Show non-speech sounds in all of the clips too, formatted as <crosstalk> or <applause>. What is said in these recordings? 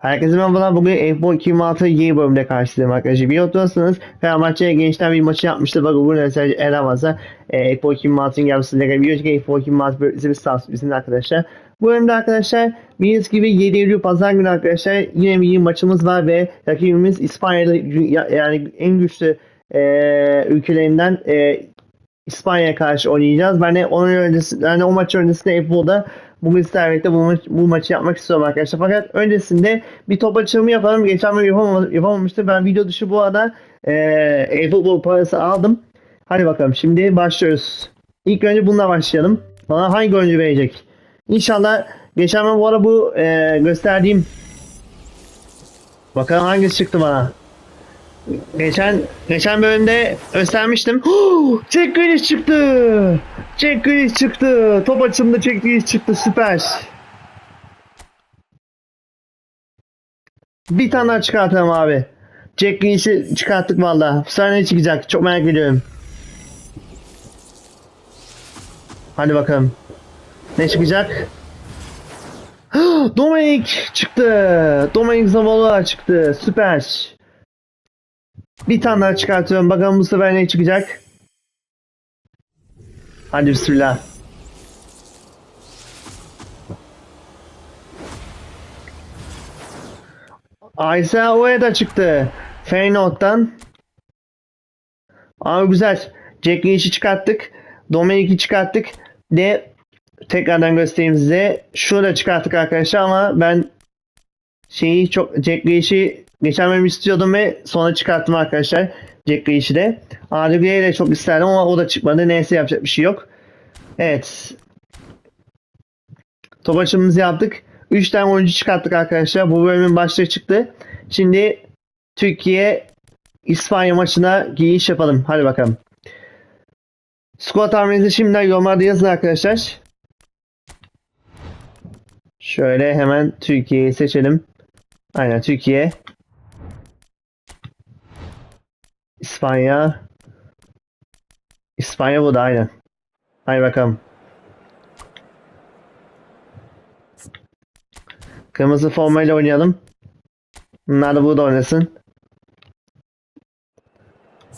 Herkese merhabalar. Bugün F1 2006 yeni bölümde karşılayayım arkadaşlar. Biliyorsunuz Fenerbahçe gençler bir maçı yapmıştı. Bakın bugün mesela Elamaz'a e, F1 2006'ın gelmesiyle bir önceki F1 2006 bölümümüzde bir sağ bizim arkadaşlar. Bu bölümde arkadaşlar bildiğiniz gibi 7 Eylül Pazar günü arkadaşlar yine bir maçımız var ve rakibimiz İspanya'da yani en güçlü e, ülkelerinden e, İspanya'ya karşı oynayacağız. Ben de onun öncesi, yani o maç öncesinde F1'da bugün sizlerle bu, maç, bu maçı yapmak istiyorum arkadaşlar. Fakat öncesinde bir top açılımı yapalım. Geçen bölüm yapamam, yapamamıştım. Ben video dışı bu arada e, e-futbol parası aldım. Hadi bakalım şimdi başlıyoruz. İlk önce bununla başlayalım. Bana hangi oyuncu verecek? İnşallah geçen ben bu arada bu e, gösterdiğim Bakalım hangisi çıktı bana. Geçen geçen bölümde göstermiştim. <gasps> Jack Grealish çıktı. Jack Grealish çıktı. Top açımda Jack Grealish çıktı. Süper. Bir tane daha çıkartalım abi. Jack Grealish'i çıkarttık valla. Bu sefer ne çıkacak? Çok merak ediyorum. Hadi bakalım. Ne çıkacak? <gasps> Dominik çıktı. Dominik Zavala çıktı. Süper. Bir tane daha çıkartıyorum. Bakalım bu sefer ne çıkacak. Hadi bismillah. Aysa Oya da çıktı. Feyenoord'dan. Abi güzel. Jack Leach'i çıkarttık. Dominik'i çıkarttık. De tekrardan göstereyim size. Şunu da çıkarttık arkadaşlar ama ben şeyi çok Jack Leach'i geçen bölüm istiyordum ve sonra çıkarttım arkadaşlar. Jack Grealish'i de. Adrige'yi de çok isterdim ama o da çıkmadı. Neyse yapacak bir şey yok. Evet. Top açımızı yaptık. 3 tane oyuncu çıkarttık arkadaşlar. Bu bölümün başlığı çıktı. Şimdi Türkiye İspanya maçına giriş yapalım. Hadi bakalım. Skor tahmininizi şimdiden yorumlarda yazın arkadaşlar. Şöyle hemen Türkiye'yi seçelim. Aynen Türkiye. İspanya. İspanya bu da aynen. Hadi bakalım. Kırmızı formayla oynayalım. Bunlar da burada oynasın.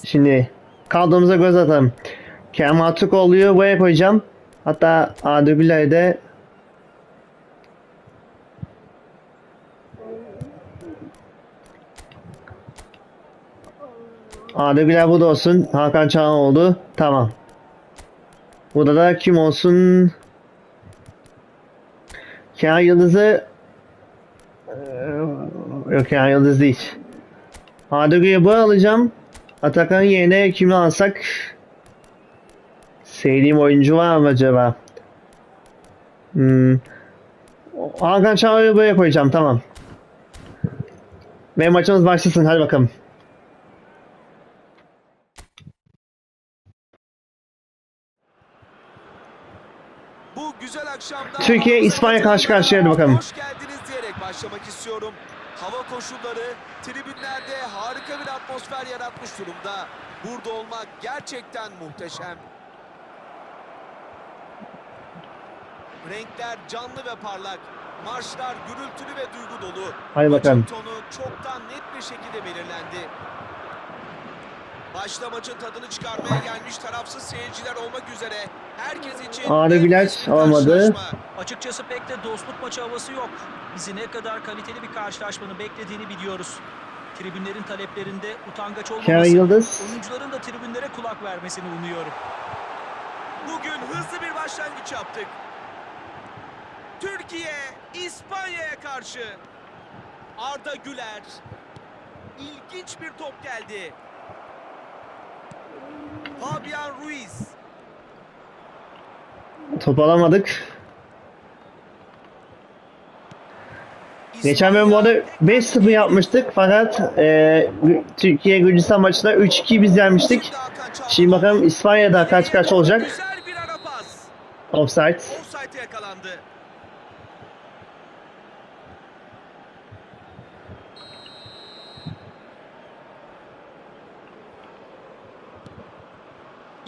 Şimdi kaldığımıza göz atalım. Kerem Atıkoğlu'yu buraya koyacağım. Hatta de Arda Güler burada olsun. Hakan Çağan oldu. Tamam. Burada da kim olsun? Kenan Yıldız'ı Yok Kenan Yıldız değil. Arda Güler'i bu alacağım. Atakan'ın yerine kimi alsak? Sevdiğim oyuncu var mı acaba? Hmm. Hakan Çağan'ı buraya koyacağım. Tamam. Ve maçımız başlasın. Hadi bakalım. Bu güzel akşamda Türkiye, İspanya karşı karşıya, bakalım. Hoş geldiniz diyerek başlamak istiyorum. Hava koşulları tribünlerde harika bir atmosfer yaratmış durumda. Burada olmak gerçekten muhteşem. Renkler canlı ve parlak. Marşlar gürültülü ve duygu dolu. Hadi bakalım. Maçın tonu çoktan net bir şekilde belirlendi. Başta maçın tadını çıkarmaya gelmiş tarafsız seyirciler olmak üzere herkes için Arda Güler enfes bir alamadı. Açıkçası pek de dostluk maçı havası yok. Bizi ne kadar kaliteli bir karşılaşmanın beklediğini biliyoruz. Tribünlerin taleplerinde utangaç olmaması, Yıldız. oyuncuların da tribünlere kulak vermesini umuyorum. Bugün hızlı bir başlangıç yaptık. Türkiye İspanya'ya karşı. Arda Güler. İlginç bir top geldi. Fabian Ruiz. Top alamadık. Geçen bölüm bu arada 5-0 yapmıştık fakat e, Türkiye Gürcistan maçında 3-2 biz yenmiştik. Şimdi bakalım İspanya'da kaç kaç olacak. Offside. Offside'e yakalandı.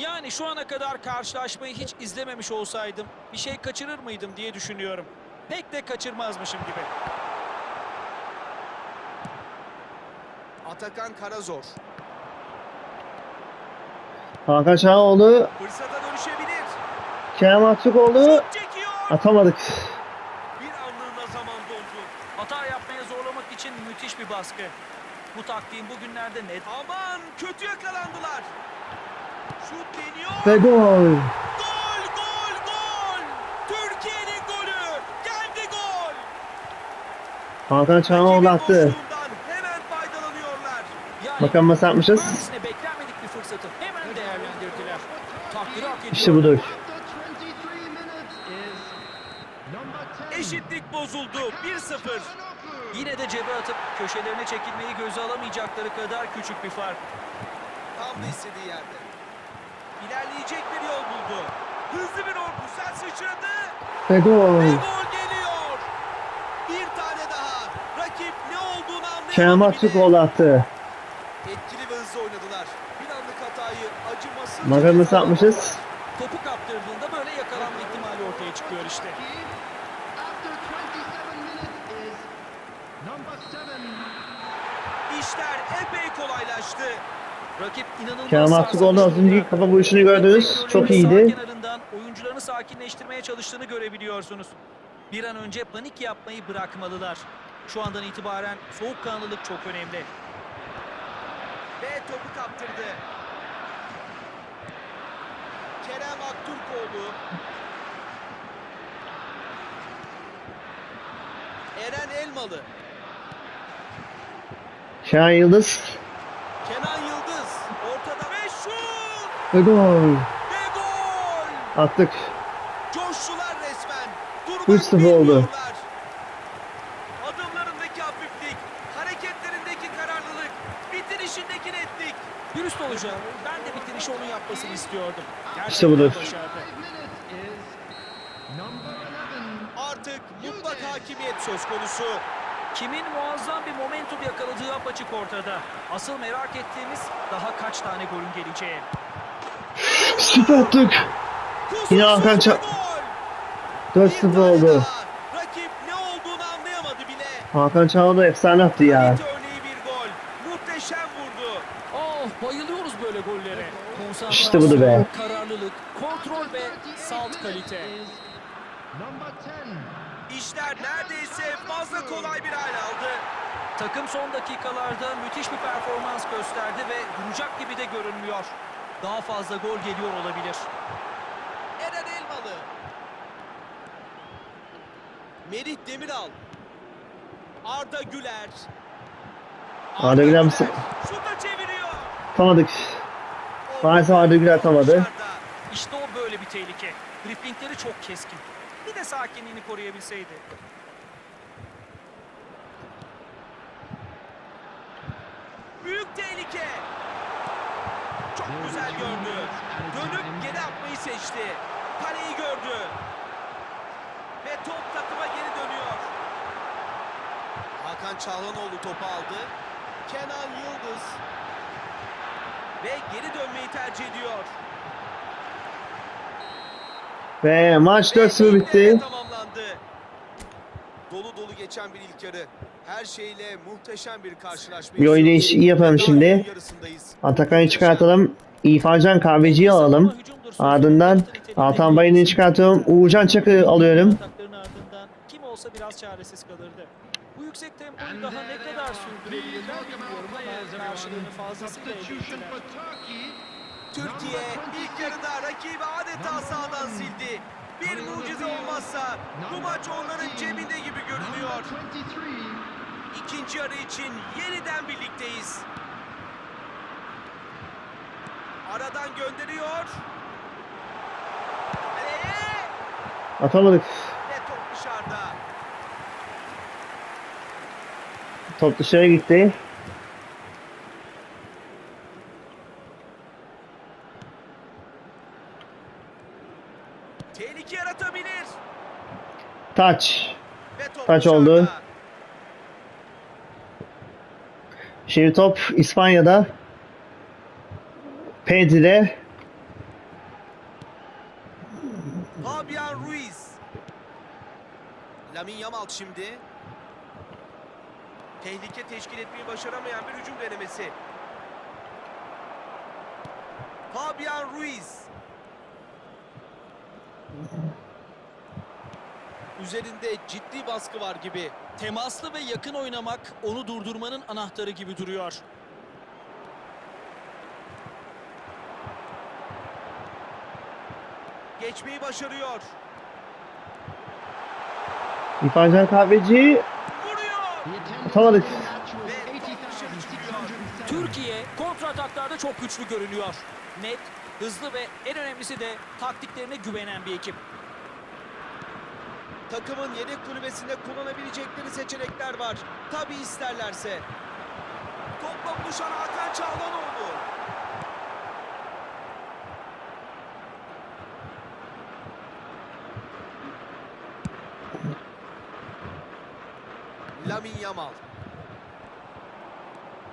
Yani şu ana kadar karşılaşmayı hiç izlememiş olsaydım bir şey kaçırır mıydım diye düşünüyorum. Pek de kaçırmazmışım gibi. Atakan Karazor. Hakan Çağoğlu, Fırsata dönüşebilir. Kerem Aktürkoğlu atamadık. Bir anlığına zaman dondu. Hata yapmaya zorlamak için müthiş bir baskı. Bu taktiğin bugünlerde net. Aman kötü yakalandılar. Şut deniyor. Ve gol. Gol gol gol. Türkiye'nin golü. Geldi gol. Hakan Rakibin attı. hemen faydalanıyorlar. Yani Bakalım nasıl yapmışız. beklenmedik bir fırsatı hemen değerlendirdiler. Takdiri hak ediyor. İşte budur. Eşitlik bozuldu. 1-0. Yine de cebe atıp köşelerine çekilmeyi göze alamayacakları kadar küçük bir fark. Tam da istediği yerde. İlerleyecek bir yol buldu. Hızlı bir ordu. Sen sıçradı. Ve Ve gol. gol geliyor. Bir tane daha. Rakip ne olduğunu anlayamadı bile. Aktürkoğlu attı. Etkili ve hızlı oynadılar. Bir anlık hatayı acımasız. Bakalım nasıl yapmışız. Topu kaptırdığında böyle yakalanma ihtimali ortaya çıkıyor işte. İşler epey kolaylaştı. İnanılmaz Kerem Aktürkoğlu az önceki kafa vuruşunu gördünüz. Çok iyiydi. oyuncularını sakinleştirmeye çalıştığını görebiliyorsunuz. Bir an önce panik yapmayı bırakmalılar. Şu andan itibaren soğukkanlılık çok önemli. Ve topu kaptırdı. Kerem Aktürkoğlu. Eren Elmalı. Şahan Yıldız. Kenan Yıldız. Ortada ve şut! Ve gol. Attık. Coştular resmen. Durmak 3-0 oldu. Adımlarındaki hafiflik, hareketlerindeki kararlılık, bitirişindeki netlik. Dürüst olacağım. Ben de bitirişi onun yapmasını istiyordum. İşte budur. Gerçekten başardı. Artık mutlak hakimiyet söz konusu. Kimin muazzam bir momentum yakaladığı apaçık ortada. Asıl merak ettiğimiz daha kaç tane golün geleceği. Süper attık. Yine Hakan bir Ça- gol. 4-0 Bir tane oldu. daha. Rakip ne olduğunu anlayamadı bile. Hakan Çağoğlu efsane attı ya. Muhteşem vurdu. Oh bayılıyoruz böyle gollere. İşte budur be. Kararlılık, kontrol ve salt kalite. İşler neredeyse fazla kolay bir hal aldı. Takım son dakikalarda müthiş bir performans gösterdi ve duracak gibi de görünmüyor. Daha fazla gol geliyor olabilir. Eren Elmalı. Merih Demiral. Arda Güler. Arda Güler misin? Şuta çeviriyor. Atamadık. Maalesef Arda Güler atamadı. İşte o böyle bir tehlike. Driplingleri çok keskin. Bir de sakinliğini koruyabilseydi. Büyük tehlike. Çok güzel gördü. Dönüp geri atmayı seçti. Kaleyi gördü. Ve top takıma geri dönüyor. Hakan Çağlanoğlu topu aldı. Kenan Yıldız. Ve geri dönmeyi tercih ediyor. Ve maç Ve 4-0 ilk bitti. tamamlandı. Dolu dolu geçen bir ilk yarı. Her şeyle muhteşem bir karşılaşma. Bir izliyoruz. değişikliği yapalım şimdi. Atakan'ı çıkartalım. İrfancan Kahveci'yi alalım. Ardından Altan Bayın'ı çıkartıyorum. Uğurcan Çakır'ı alıyorum. Kim olsa biraz çaresiz kalırdı. Bu yüksek tempoyu daha ne kadar sürdürebilirler bilmiyorum ama karşılığını fazlasıyla elde. Türkiye ilk yarıda rakibi adeta sağdan sildi. Bir mucize olmazsa bu maç onların cebinde gibi görünüyor. İkinci yarı için yeniden birlikteyiz. Aradan gönderiyor. Atamadık. ve top dışarıda. Top dışarı gitti. Tehlike yaratabilir. Taç. Dışarıda. oldu? Şimdi top İspanya'da. Pedri'de. Fabian Ruiz. Lamin Yamal şimdi. Tehlike teşkil etmeyi başaramayan bir hücum denemesi. Fabian Ruiz. Üzerinde ciddi baskı var gibi. Temaslı ve yakın oynamak onu durdurmanın anahtarı gibi duruyor. Geçmeyi başarıyor. İrfancan Kahveci atamadık. Türkiye kontra ataklarda çok güçlü görünüyor. Net, hızlı ve en önemlisi de taktiklerine güvenen bir ekip. Takımın yedek kulübesinde kullanabilecekleri seçenekler var. Tabi isterlerse. Topla buluşan Hakan Çağlanoğlu. Lamin Yamal.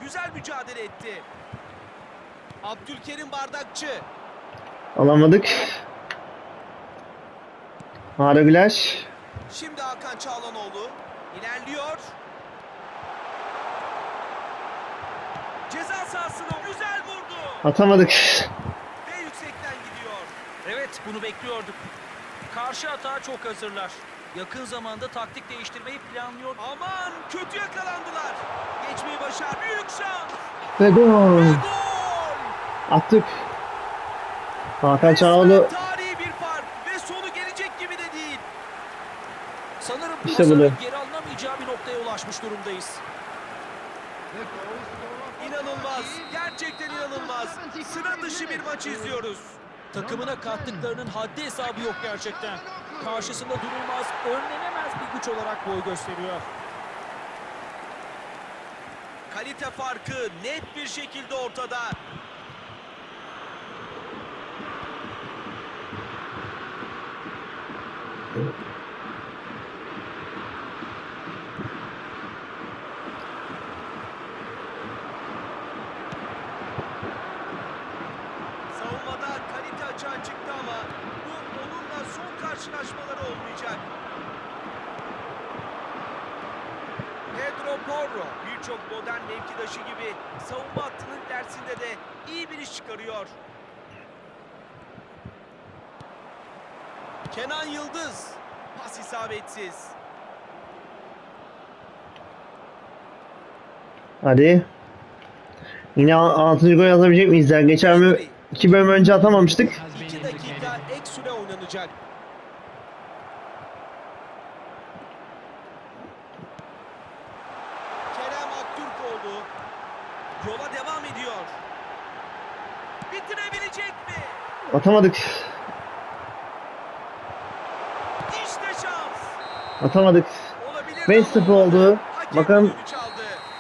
Güzel mücadele etti. Abdülkerim Bardakçı. Alamadık. Harun Güler. Şimdi Hakan Çağlanoğlu ilerliyor. Ceza sahasına güzel vurdu Atamadık. ve yüksekten gidiyor. Evet, bunu bekliyorduk. Karşı atağa çok hazırlar. Yakın zamanda taktik değiştirmeyi planlıyor. Aman kötü yakalandılar. Geçmeyi başar. Büyük şans. Ve gol. Ve gol. Attık. Hakan Resmen Çağoğlu Tarihi bir fark ve sonu gelecek gibi de değil. Sanırım İşte bunu. geri alınamayacağı bir noktaya ulaşmış durumdayız. İnanılmaz. Gerçekten inanılmaz. Sıra dışı bir maç izliyoruz. Takımına kattıklarının haddi hesabı yok gerçekten. Karşısında durulmaz, önlenemez bir güç olarak boy gösteriyor. Kalite farkı net bir şekilde ortada. Savunmada kalite açığa çıktı ama bu onunla son karşılaşmaları olmayacak. Pedro Porro birçok modern mevkidaşı gibi savunma hattının dersinde de iyi bir iş çıkarıyor. Kenan Yıldız pas isabetsiz. Hadi. Yine 6. gol yazabilecek miyiz? Geçen bölüm, iki bölüm önce atamamıştık. 2 dakika ek süre oynanacak. Kerem Aktürkoğlu yola devam ediyor. Bitirebilecek mi? Atamadık. İşte şans. Atamadık. Olabilir 5-0 oldu. Bakalım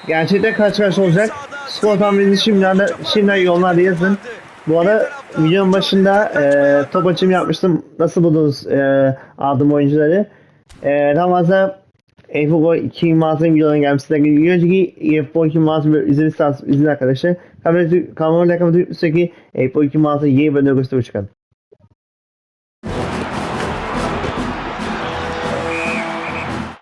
gerçekten kaç kaç olacak. Skor tahminini şimdiden, şimdiden yorumlarda yazın. Bu arada videonun başında e, top açım yapmıştım. Nasıl buldunuz e, aldığım oyuncuları? E, Ramazan eFootball 2026 videoların gelmesine bir önceki eFootball 2026 bölüm izlediyseniz izin arkadaşlar. Kamerayı kamerayla kapatıp üstteki eFootball 2026 yeni bölümde gösterip çıkan.